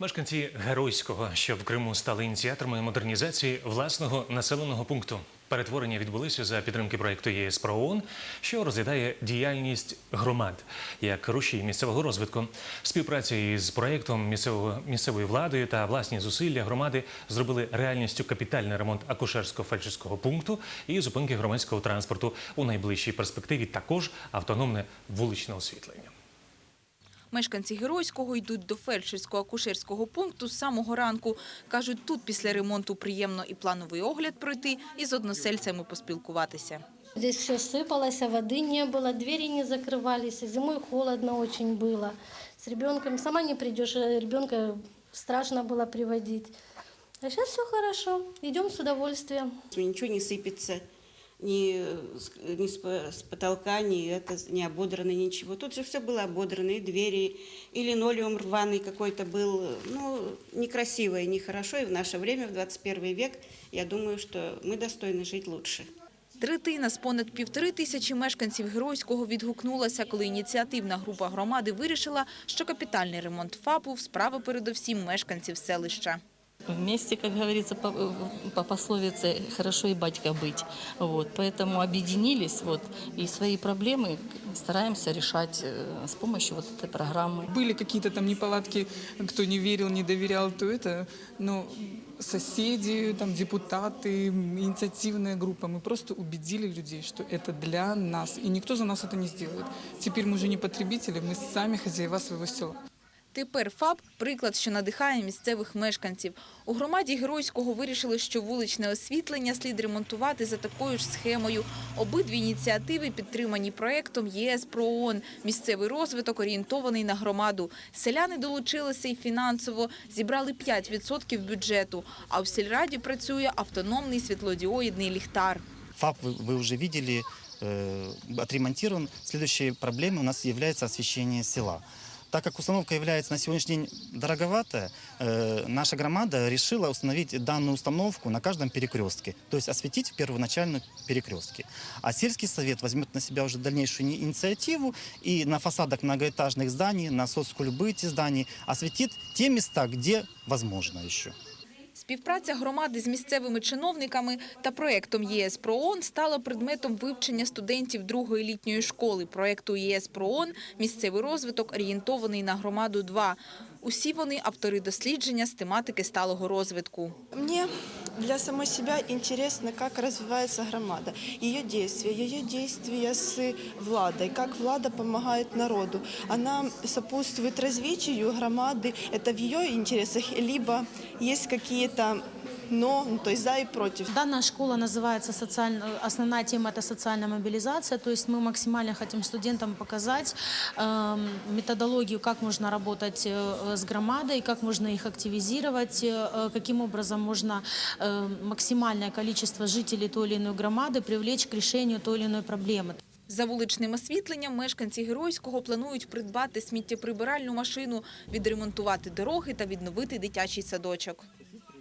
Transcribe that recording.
Мешканці Геройського, що в Криму стали ініціаторами модернізації власного населеного пункту. Перетворення відбулися за підтримки проєкту ЄС про ООН, що розглядає діяльність громад як рушій місцевого розвитку. Співпраця із проєктом місцевого місцевою владою та власні зусилля громади зробили реальністю капітальний ремонт акушерсько-фельдшерського пункту і зупинки громадського транспорту у найближчій перспективі. Також автономне вуличне освітлення. Мешканці Геройського йдуть до фельдшерського акушерського пункту з самого ранку. Кажуть, тут після ремонту приємно і плановий огляд пройти, і з односельцями поспілкуватися. Здесь все сыпалось, а воды не было, двери не закрывались, а зимой холодно очень было. С ребенком сама не придешь, а ребенка страшно было приводить. А сейчас все хорошо, идем с удовольствием. Ничего не сыпется, ни, с- ни с, по- с потолка, ни это, не ободрано, ничего. Тут же все было ободрано, и двери, и линолеум рваный какой-то был. Ну, некрасиво и нехорошо. И в наше время, в 21 век, я думаю, что мы достойны жить лучше. Третина з понад півтори тисячі мешканців Геройського відгукнулася, коли ініціативна група громади вирішила, що капітальний ремонт ФАПу – справа передовсім мешканців селища. Вместе, как говорится, по, по пословице «хорошо и батька быть». Вот, поэтому объединились вот, и свои проблемы стараемся решать э, с помощью вот этой программы. Были какие-то там неполадки, кто не верил, не доверял, то это, но соседи, там, депутаты, инициативная группа, мы просто убедили людей, что это для нас, и никто за нас это не сделает. Теперь мы уже не потребители, мы сами хозяева своего села. Тепер ФАП – приклад, що надихає місцевих мешканців. У громаді Геройського вирішили, що вуличне освітлення слід ремонтувати за такою ж схемою. Обидві ініціативи підтримані проєктом ЄС про ООН. Місцевий розвиток орієнтований на громаду. Селяни долучилися і фінансово, зібрали 5% бюджету. А в сільраді працює автономний світлодіоїдний ліхтар. ФАП вы, вы уже видели, э, отремонтирован. Следующей проблемой у нас является освещение села. Так как установка является на сегодняшний день дороговатая, э, наша громада решила установить данную установку на каждом перекрестке, то есть осветить первоначально перекрестки. А сельский совет возьмет на себя уже дальнейшую ини- инициативу и на фасадах многоэтажных зданий, на соцкульбыте зданий осветит те места, где возможно еще. Співпраця громади з місцевими чиновниками та проєктом ЄС про стала предметом вивчення студентів другої літньої школи проєкту ЄС про «Місцевий розвиток орієнтований на громаду 2». Усі вони автори дослідження з тематики сталого розвитку. Мне для самой себя интересно, как развивается громада, ее действия, ее действия с владой, как влада помогает народу. Она сопутствует развитию громады, это в ее интересах, либо есть какие-то но, ну, то есть за и против. Данная школа называется социально, основная тема это социальная мобилизация, то есть мы максимально хотим студентам показать эм, методологию, как можно работать э, с громадой, как можно их активизировать, э, каким образом можно э, максимальное количество жителей той или иной громады привлечь к решению той или иной проблемы. За вуличним освітленням мешканці Геройського планують придбати сміттєприбиральну машину, відремонтувати дороги та відновити дитячий садочок.